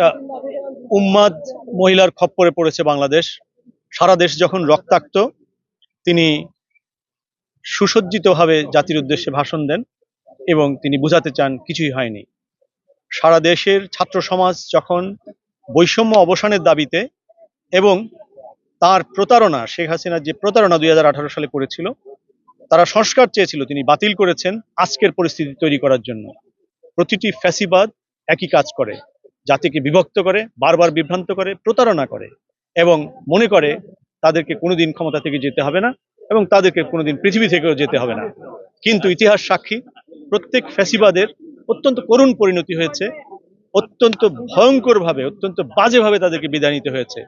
একটা উম্মাদ মহিলার খপ্পরে পড়েছে বাংলাদেশ। সারা দেশ যখন রক্তাক্ত, তিনি সুসজ্জিতভাবে জাতির উদ্দেশ্যে ভাষণ দেন এবং তিনি বুঝাতে চান কিছুই হয়নি। সারা দেশের ছাত্র সমাজ যখন বৈষম্য অবসানের দাবিতে এবং তার প্রতারণা, শেখ হাসিনার যে প্রতারণা দুই হাজার আঠারো সালে করেছিল, তারা সংস্কার চেয়েছিল, তিনি বাতিল করেছেন আজকের পরিস্থিতি তৈরি করার জন্য। প্রতিটি ফ্যাসিবাদ একই কাজ করে। জাতিকে বিভক্ত করে, বারবার বিভ্রান্ত করে, প্রতারণা করে এবং মনে করে তাদেরকে কোনোদিন ক্ষমতা থেকে যেতে হবে না এবং তাদেরকে কোনোদিন পৃথিবী থেকেও যেতে হবে না। কিন্তু ইতিহাস সাক্ষী, প্রত্যেক ফ্যাসিবাদের অত্যন্ত করুণ পরিণতি হয়েছে, অত্যন্ত ভয়ঙ্করভাবে, অত্যন্ত বাজেভাবে তাদেরকে বিদায় নিতে হয়েছে।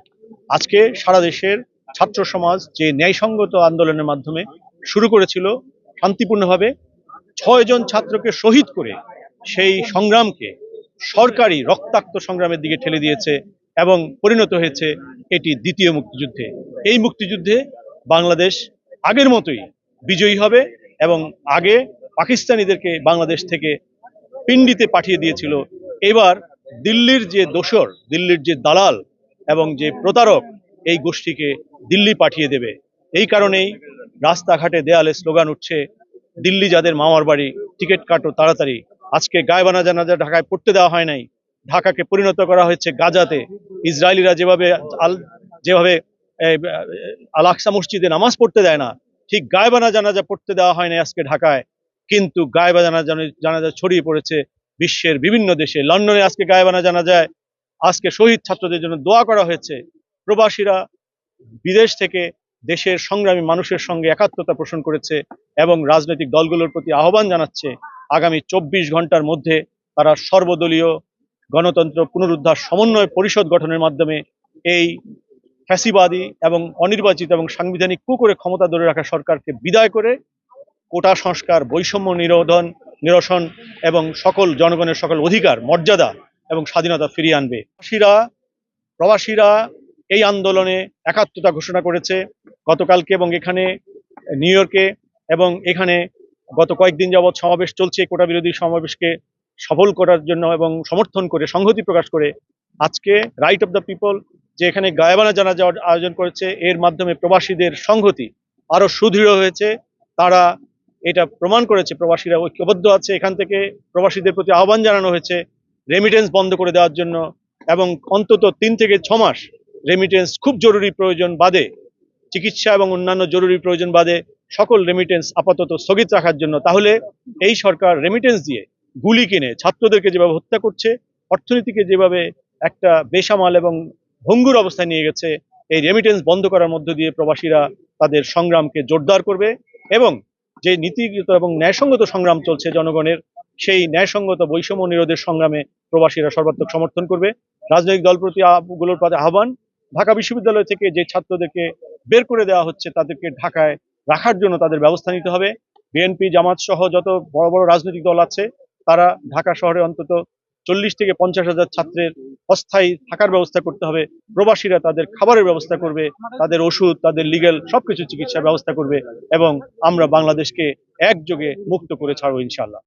আজকে সারা দেশের ছাত্র সমাজ যে ন্যায়সঙ্গত আন্দোলনের মাধ্যমে শুরু করেছিল, শান্তিপূর্ণভাবে ছয়জন ছাত্রকে শহীদ করে সেই সংগ্রামকে সরকারি রক্তাক্ত সংগ্রামের দিকে ঠেলে দিয়েছে এবং পরিণত হয়েছে এটি দ্বিতীয় মুক্তিযুদ্ধে। এই মুক্তিযুদ্ধে বাংলাদেশ আগের মতোই বিজয়ী হবে এবং আগে পাকিস্তানিদেরকে বাংলাদেশ থেকে পিন্ডিতে পাঠিয়ে দিয়েছিল। এবার দিল্লির যে দোসর, দিল্লির যে দালাল এবং যে প্রতারক, এই গোষ্ঠীকে দিল্লি পাঠিয়ে দেবে। এই কারণেই রাস্তাঘাটে দেয়ালে স্লোগান উঠছে, দিল্লি যাদের মামার বাড়ি, টিকিট কাটো তাড়াতাড়ি। আজকে গায়বানা জানাজা ঢাকায় পড়তে দেওয়া হয় নাই। ঢাকাকে পরিণত করা হয়েছে গাজাতে। ইসরায়েলিরা যেভাবে আল যেভাবে এই, আল আকসা মসজিদে নামাজ পড়তে দেয় না ঠিক গায়বানা জানাজা পড়তে দেওয়া হয় না আজকে ঢাকায়। কিন্তু গায়বানা জানাজা জানাজা ছড়িয়ে পড়েছে বিশ্বের বিভিন্ন দেশে। লন্ডনে আজকে গায়বানা জানা যায় আজকে শহীদ ছাত্রদের জন্য দোয়া করা হয়েছে। প্রবাসীরা বিদেশ থেকে দেশের সংগ্রামী মানুষের সঙ্গে একাত্মতা পোষণ করেছে এবং রাজনৈতিক দলগুলোর প্রতি আহ্বান জানাচ্ছে। আগামী চব্বিশ ঘণ্টার মধ্যে তারা সর্বদলীয় গণতন্ত্র পুনরুদ্ধার সমন্বয় পরিষদ গঠনের মাধ্যমে এই ফ্যাসিবাদী এবং অনির্বাচিত এবং সাংবিধানিক কু করে ক্ষমতা ধরে রাখা সরকারকে বিদায় করে কোটা সংস্কার, বৈষম্য নিরোধন, নিরসন এবং সকল জনগণের সকল অধিকার, মর্যাদা এবং স্বাধীনতা ফিরিয়ে আনবে। প্রবাসীরা প্রবাসীরা এই আন্দোলনে একাত্মতা ঘোষণা করেছে। গতকালকে এবং এখানে নিউ ইয়র্কে এবং এখানে গত কয়েকদিন যাবৎ সমাবেশ চলছে কোটা বিরোধী সমাবেশকে সফল করার জন্য এবং সমর্থন করে, সংহতি প্রকাশ করে। আজকে রাইট অফ দ্য পিপল যে এখানে গায়বানা যাওয়ার আয়োজন করেছে, এর মাধ্যমে প্রবাসীদের সংহতি আরও সুদৃঢ় হয়েছে। তারা এটা প্রমাণ করেছে, প্রবাসীরা ঐক্যবদ্ধ আছে এখান থেকে, প্রবাসীদের প্রতি আহ্বান জানানো হয়েছে রেমিটেন্স বন্ধ করে দেওয়ার জন্য এবং অন্তত তিন থেকে ছ মাস রেমিটেন্স খুব জরুরি প্রয়োজন বাদে, চিকিৎসা এবং অন্যান্য জরুরি প্রয়োজন বাদে সকল রেমিটেন্স আপাতত স্থগিত রাখার জন্য, তাহলে এই সরকার রেমিটেন্স দিয়ে গুলি কিনে ছাত্রদেরকে যেভাবে হত্যা করছে, অর্থনীতিকে যেভাবে একটা বেসামাল এবং ভঙ্গুর অবস্থায় নিয়ে গেছে, এই রেমিটেন্স বন্ধ করার মধ্য দিয়ে প্রবাসীরা তাদের সংগ্রামকে জোরদার করবে এবং যে নীতিগত এবং ন্যায়সঙ্গত সংগ্রাম চলছে জনগণের, সেই ন্যায়সঙ্গত বৈষম্য নিরোধের সংগ্রামে প্রবাসীরা সর্বাত্মক সমর্থন করবে। রাজনৈতিক দল প্রতি আহ- গুলোর প্রতি আহ্বান, ঢাকা বিশ্ববিদ্যালয় থেকে যে ছাত্রদেরকে বের করে দেওয়া হচ্ছে, তাদেরকে ঢাকায় রাখার জন্য তাদের ব্যবস্থা নিতে হবে। বিএনপি জামাত সহ যত বড় বড় রাজনৈতিক দল আছে, তারা ঢাকা শহরে অন্তত চল্লিশ থেকে পঞ্চাশ হাজার ছাত্রের অস্থায়ী থাকার ব্যবস্থা করতে হবে। প্রবাসীরা তাদের খাবারের ব্যবস্থা করবে, তাদের ওষুধ, তাদের লিগেল সবকিছু চিকিৎসার ব্যবস্থা করবে এবং আমরা বাংলাদেশকে একযোগে মুক্ত করে ছাড়বো ইনশাল্লাহ